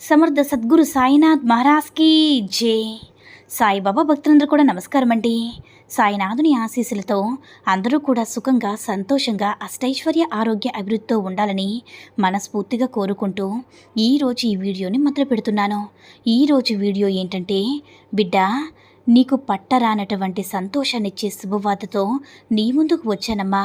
సమర్థ సద్గురు సాయినాథ్ మహారాజ్కి జై. సాయిబాబా భక్తులందరూ కూడా నమస్కారం అండి. సాయినాథుని ఆశీస్సులతో అందరూ కూడా సుఖంగా సంతోషంగా అష్టైశ్వర్య ఆరోగ్య అభివృద్ధితో ఉండాలని మనస్ఫూర్తిగా కోరుకుంటూ ఈరోజు ఈ వీడియోని మొదలు పెడుతున్నాను. ఈరోజు వీడియో ఏంటంటే బిడ్డ నీకు పట్టరానటువంటి సంతోషాన్నిచ్చే శుభవార్తతో నీ ముందుకు వచ్చానమ్మా.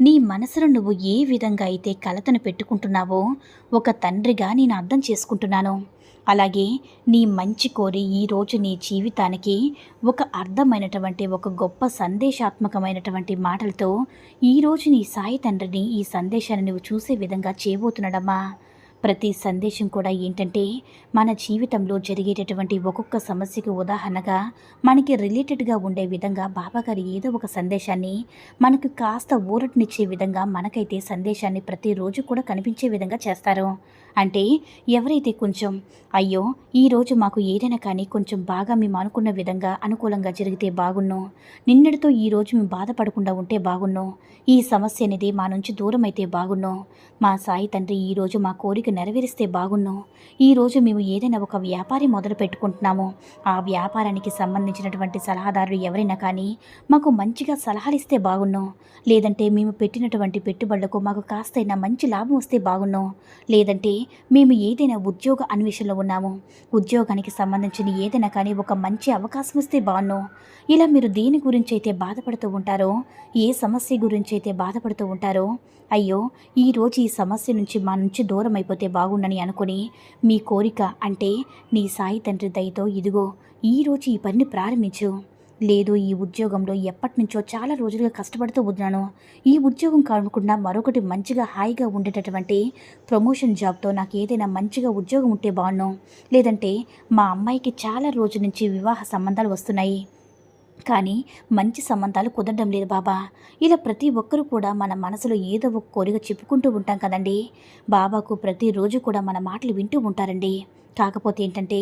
నీ మనసులో నువ్వు ఏ విధంగా అయితే కలతను పెట్టుకుంటున్నావో ఒక తండ్రిగా నేను అర్థం చేసుకుంటున్నాను. అలాగే నీ మంచి కోరి ఈరోజు నీ జీవితానికి ఒక అర్థమైనటువంటి ఒక గొప్ప సందేశాత్మకమైనటువంటి మాటలతో ఈరోజు నీ సాయి తండ్రిని ఈ సందేశాన్ని నువ్వు చూసే విధంగా చేయబోతున్నాడమ్మా. ప్రతి సందేశం కూడా ఏంటంటే మన జీవితంలో జరిగేటటువంటి ఒక్కొక్క సమస్యకు ఉదాహరణగా మనకి రిలేటెడ్గా ఉండే విధంగా బాబాగారు ఏదో ఒక సందేశాన్ని మనకు కాస్త ఊరటనిచ్చే విధంగా మనకైతే సందేశాన్ని ప్రతిరోజు కూడా కనిపించే విధంగా చేస్తారు. అంటే ఎవరైతే కొంచెం అయ్యో ఈరోజు మాకు ఏదైనా కానీ కొంచెం బాగా మేము అనుకున్న విధంగా అనుకూలంగా జరిగితే బాగున్ను నిన్నటితో ఈరోజు మేము బాధపడకుండా ఉంటే బాగున్ను ఈ సమస్య అనేది మా నుంచి దూరం అయితే బాగున్ను మా సాయి తండ్రి ఈరోజు మా కోరిక నెరవేరిస్తే బాగున్ను. ఈరోజు మేము ఏదైనా ఒక వ్యాపారి మొదలు పెట్టుకుంటున్నాము. ఆ వ్యాపారానికి సంబంధించినటువంటి సలహాదారులు ఎవరైనా కానీ మాకు మంచిగా సలహాలు ఇస్తే బాగున్ను. లేదంటే మేము పెట్టినటువంటి పెట్టుబడులకు మాకు కాస్తైనా మంచి లాభం వస్తే బాగున్ను. లేదంటే మేము ఏదైనా ఉద్యోగ అన్వేషణలో ఉన్నాము. ఉద్యోగానికి సంబంధించిన ఏదైనా కానీ ఒక మంచి అవకాశం వస్తే బాగున్ను. ఇలా మీరు దేని గురించి అయితే బాధపడుతూ ఉంటారో ఏ సమస్య గురించి అయితే బాధపడుతూ ఉంటారో అయ్యో ఈరోజు ఈ సమస్య నుంచి మా నుంచి దూరం అయిపోతే బాగుండని అనుకుని మీ కోరిక అంటే నీ సాయి తండ్రి దయతో ఇదిగో ఈరోజు ఈ పనిని ప్రారంభించు. లేదు ఈ ఉద్యోగంలో ఎప్పటి నుంచో చాలా రోజులుగా కష్టపడుతూ ఉన్నాను. ఈ ఉద్యోగం కాకుండా మరొకటి మంచిగా హాయిగా ఉండేటటువంటి ప్రమోషన్ జాబ్తో నాకు ఏదైనా మంచిగా ఉద్యోగం ఉంటే బాగున్నాను లేదంటే మా అమ్మాయికి చాలా రోజుల నుంచి వివాహ సంబంధాలు వస్తున్నాయి. కానీ మంచి సంబంధాలు కుదరడం లేదు బాబా. ఇలా ప్రతి ఒక్కరూ కూడా మన మనసులో ఏదో ఒక కోరిక చెప్పుకుంటూ ఉంటాం కదండి. బాబాకు ప్రతిరోజు కూడా మన మాటలు వింటూ ఉంటారండి. కాకపోతే ఏంటంటే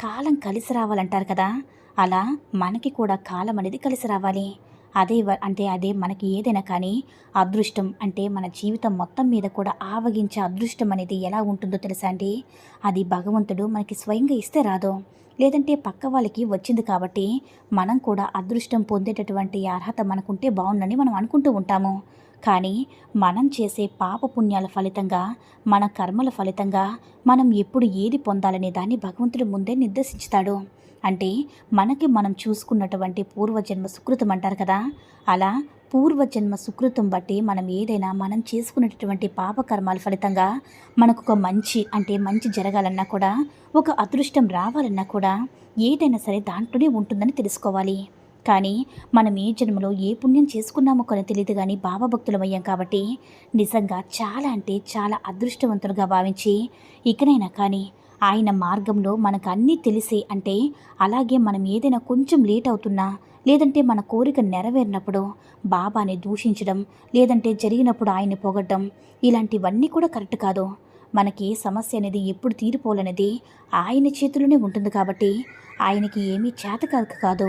కాలం కలిసి రావాలంటారు కదా. అలా మనకి కూడా కాలం అనేది కలిసి రావాలి. అదే వ- అంటే అదే మనకి ఏదైనా కానీ అదృష్టం అంటే మన జీవితం మొత్తం మీద కూడా ఆవగించే అదృష్టం అనేది ఎలా ఉంటుందో తెలుసా అండి? అది భగవంతుడు మనకి స్వయంగా ఇస్తే రాదు. లేదంటే పక్క వాళ్ళకి వచ్చింది కాబట్టి మనం కూడా అదృష్టం పొందేటటువంటి అర్హత మనకుంటే బాగుందని మనం అనుకుంటూ ఉంటాము. కానీ మనం చేసే పాప పుణ్యాల ఫలితంగా మన కర్మల ఫలితంగా మనం ఎప్పుడు ఏది పొందాలనే దాన్ని భగవంతుడు ముందే నిర్దేశించుతాడు. అంటే మనకి మనం చూసుకున్నటువంటి పూర్వజన్మ సుకృతం అంటారు కదా. అలా పూర్వజన్మ సుకృతం బట్టి మనం ఏదైనా మనం చేసుకునేటటువంటి పాపకర్మాల ఫలితంగా మనకు ఒక మంచి అంటే మంచి జరగాలన్నా కూడా ఒక అదృష్టం రావాలన్నా కూడా ఏదైనా సరే దాంట్లోనే ఉంటుందని తెలుసుకోవాలి. కానీ మనం ఏ జన్మలో ఏ పుణ్యం చేసుకున్నామో కొన్ని తెలియదు కానీ బాబా భక్తులమయ్యాం కాబట్టి నిజంగా చాలా అంటే చాలా అదృష్టవంతులుగా భావించి ఇకనైనా కానీ ఆయన మార్గంలో మనకు అన్నీ తెలిసి అంటే అలాగే మనం ఏదైనా కొంచెం లేట్ అవుతున్నా లేదంటే మన కోరిక నెరవేరినప్పుడు బాబాని దూషించడం లేదంటే జరిగినప్పుడు ఆయన్ని పొగడ్డం ఇలాంటివన్నీ కూడా కరెక్ట్ కాదు. మనకి ఏ సమస్య అనేది ఎప్పుడు తీరిపోవాలనేది ఆయన చేతిలోనే ఉంటుంది కాబట్టి ఆయనకి ఏమీ చేతకాక కాదు.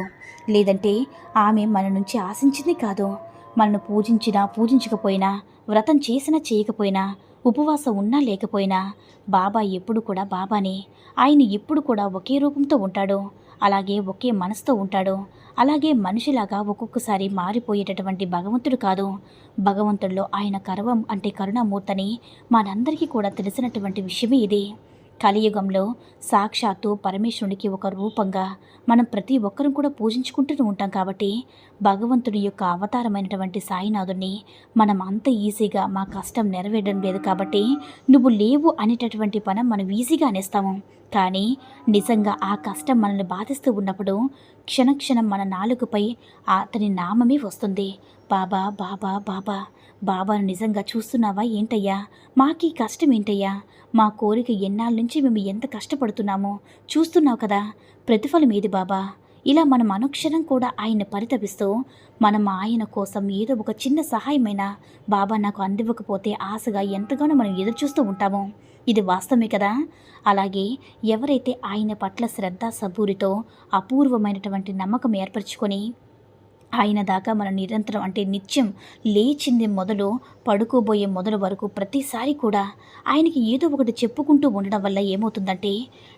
లేదంటే ఆమె మన నుంచి ఆశించింది కాదు. మనను పూజించినా పూజించకపోయినా వ్రతం చేసినా చేయకపోయినా ఉపవాసం ఉన్నా లేకపోయినా బాబా ఎప్పుడు కూడా బాబానే. ఆయన ఎప్పుడు కూడా ఒకే రూపంతో ఉంటాడు. అలాగే ఒకే మనసుతో ఉంటాడు. అలాగే మనిషిలాగా ఒక్కొక్కసారి మారిపోయేటటువంటి భగవంతుడు కాదు. భగవంతుడిలో ఆయన కర్వం అంటే కరుణామూర్తని మనందరికీ కూడా తెలిసినటువంటి విషయమే ఇది. కలియుగంలో సాక్షాత్తు పరమేశ్వరునికి ఒక రూపంగా మనం ప్రతి ఒక్కరం కూడా పూజించుకుంటూ ఉంటాం కాబట్టి భగవంతుని యొక్క అవతారమైనటువంటి సాయినాథుడిని మనం అంత ఈజీగా మా కష్టం నెరవేరడం లేదు కాబట్టి నువ్వు లేవు అనేటటువంటి పనం మనం ఈజీగా అనేస్తాము. కానీ నిజంగా ఆ కష్టం మనల్ని బాధిస్తూ ఉన్నప్పుడు క్షణక్షణం మన నాలుగుపై అతని నామమే వస్తుంది. బాబా బాబా బాబా. బాబాను నిజంగా చూస్తున్నావా ఏంటయ్యా? మాకీ కష్టం ఏంటయ్యా? మా కోరిక ఎన్నాళ్ళ నుంచి మేము ఎంత కష్టపడుతున్నామో చూస్తున్నావు కదా. ప్రతిఫలం ఏది బాబా? ఇలా మనం అనుక్షణం కూడా ఆయన పరితపిస్తూ మనం ఆయన కోసం ఏదో ఒక చిన్న సహాయమైనా బాబా నాకు అందివ్వకపోతే ఆశగా ఎంతగానో మనం ఎదురు చూస్తూ ఉంటాము. ఇది వాస్తవమే కదా? అలాగే ఎవరైతే ఆయన పట్ల శ్రద్ధ సబూరితో అపూర్వమైనటువంటి నమ్మకం ఏర్పరచుకొని ఆయన దాకా మనం నిరంతరం అంటే నిత్యం లేచింది మొదలు పడుకోబోయే మొదలు వరకు ప్రతిసారి కూడా ఆయనకి ఏదో ఒకటి చెప్పుకుంటూ ఉండడం వల్ల ఏమవుతుందంటే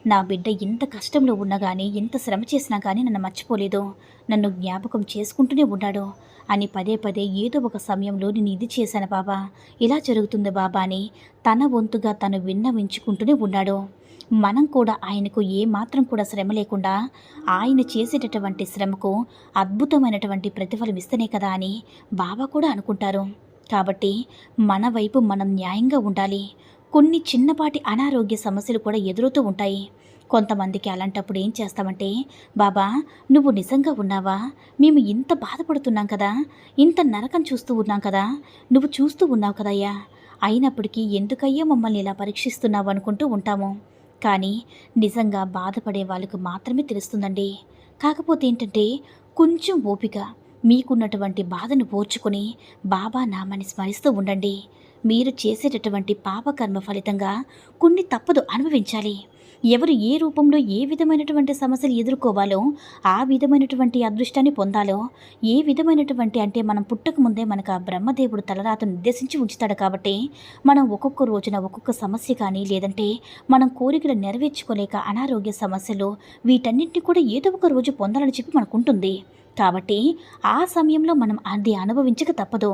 నా బిడ్డ ఎంత కష్టంలో ఉన్నా కానీ ఎంత శ్రమ చేసినా కానీ నన్ను మర్చిపోలేదు. నన్ను జ్ఞాపకం చేసుకుంటూనే ఉన్నాడు. అని పదే పదే ఏదో ఒక సమయంలో నేను ఇది చేశాను బాబా. ఇలా జరుగుతుంది బాబా అని తన వంతుగా తను విన్నవించుకుంటూనే ఉన్నాడు. మనం కూడా ఆయనకు ఏ మాత్రం కూడా శ్రమ లేకుండా ఆయన చేసేటటువంటి శ్రమకు అద్భుతమైనటువంటి ప్రతిఫలం ఇస్తేనే కదా అని బాబా కూడా అనుకుంటారు. కాబట్టి మన వైపు మనం న్యాయంగా ఉండాలి. కొన్ని చిన్నపాటి అనారోగ్య సమస్యలు కూడా ఎదురవుతూ ఉంటాయి. కొంతమందికి అలాంటప్పుడు ఏం చేస్తామంటే బాబా నువ్వు నిజంగా ఉన్నావా? మేము ఇంత బాధపడుతున్నాం కదా? ఇంత నరకం చూస్తూ ఉన్నాం కదా? నువ్వు చూస్తూ ఉన్నావు కదయ్యా? అయినప్పటికీ ఎందుకయ్యా మమ్మల్ని ఇలా పరీక్షిస్తున్నావు? అనుకుంటూ ఉంటాము. కానీ నిజంగా బాధపడే వాళ్ళకు మాత్రమే తెలుస్తుందండి. కాకపోతే ఏంటంటే కొంచెం ఓపిక మీకున్నటువంటి బాధను పోర్చుకొని బాబా నామాన్ని స్మరిస్తూ ఉండండి. మీరు చేసేటటువంటి పాపకర్మ ఫలితంగా కొన్ని తప్పదు అనుభవించాలి. ఎవరు ఏ రూపంలో ఏ విధమైనటువంటి సమస్యలు ఎదుర్కోవాలో ఆ విధమైనటువంటి అదృష్టాన్ని పొందాలో ఏ విధమైనటువంటి అంటే మనం పుట్టక ముందే మనకు ఆ బ్రహ్మదేవుడు తలరాతను నిర్దేశించి ఉంచుతాడు కాబట్టి మనం ఒక్కొక్క రోజున ఒక్కొక్క సమస్య కానీ లేదంటే మనం కోరికలు నెరవేర్చుకోలేక అనారోగ్య సమస్యలు వీటన్నింటినీ కూడా ఏదో ఒక రోజు పొందాలని చెప్పి మనకు ఉంటుంది. కాబట్టి ఆ సమయంలో మనం అది అనుభవించక తప్పదు.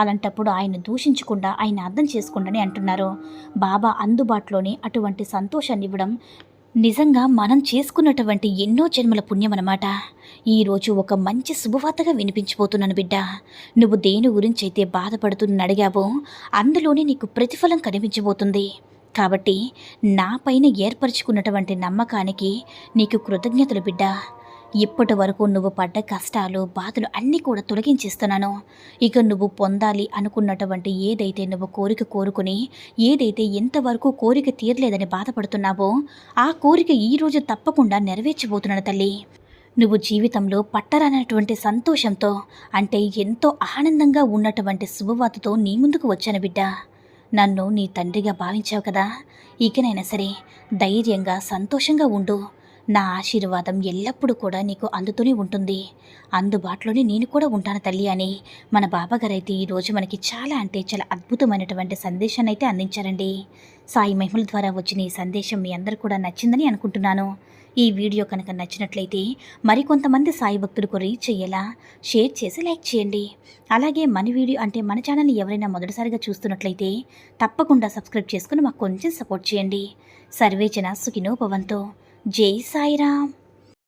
అలాంటప్పుడు ఆయన దూషించకుండా ఆయన అర్థం చేసుకుండని అంటున్నారు. బాబా అందుబాటులోనే అటువంటి సంతోషాన్ని ఇవ్వడం నిజంగా మనం చేసుకున్నటువంటి ఎన్నో జన్మల పుణ్యం అనమాట ఈరోజు ఒక మంచి శుభవార్తగా వినిపించిపోతున్నాను బిడ్డ. నువ్వు దేని గురించి అయితే బాధపడుతూ అడిగావో అందులోనే నీకు ప్రతిఫలం కనిపించబోతుంది. కాబట్టి నా పైన ఏర్పరచుకున్నటువంటి నమ్మకానికి నీకు కృతజ్ఞతలు బిడ్డ. ఇప్పటి వరకు నువ్వు పడ్డ కష్టాలు బాధలు అన్నీ కూడా తొలగించేస్తున్నాను. ఇక నువ్వు పొందాలి అనుకున్నటువంటి ఏదైతే నువ్వు కోరిక కోరుకుని ఏదైతే ఎంతవరకు కోరిక తీరలేదని బాధపడుతున్నావో ఆ కోరిక ఈరోజు తప్పకుండా నెరవేర్చబోతున్నాను తల్లి. నువ్వు జీవితంలో పట్టరానటువంటి సంతోషంతో అంటే ఎంతో ఆనందంగా ఉన్నటువంటి శుభవార్తతో నీ ముందుకు వచ్చాను బిడ్డ. నన్ను నీ తండ్రిగా భావించావు కదా. ఇకనైనా సరే ధైర్యంగా సంతోషంగా ఉండు. నా ఆశీర్వాదం ఎల్లప్పుడూ కూడా నీకు అందుతూనే ఉంటుంది. అందుబాటులోనే నేను కూడా ఉంటాను తల్లి అని మన బాబాగారైతే ఈరోజు మనకి చాలా అంటే చాలా అద్భుతమైనటువంటి సందేశాన్ని అయితే అందించారండి. సాయి మహిమల ద్వారా వచ్చిన ఈ సందేశం మీ అందరు కూడా నచ్చిందని అనుకుంటున్నాను. ఈ వీడియో కనుక నచ్చినట్లయితే మరికొంతమంది సాయి భక్తులకు రీచ్ అయ్యేలా షేర్ చేసి లైక్ చేయండి. అలాగే మన వీడియో అంటే మన ఛానల్ని ఎవరైనా మొదటిసారిగా చూస్తున్నట్లయితే తప్పకుండా సబ్స్క్రైబ్ చేసుకుని మాకు కొంచెం సపోర్ట్ చేయండి. సర్వేచన సుఖినో భవంతో. జై సాయిరామ్.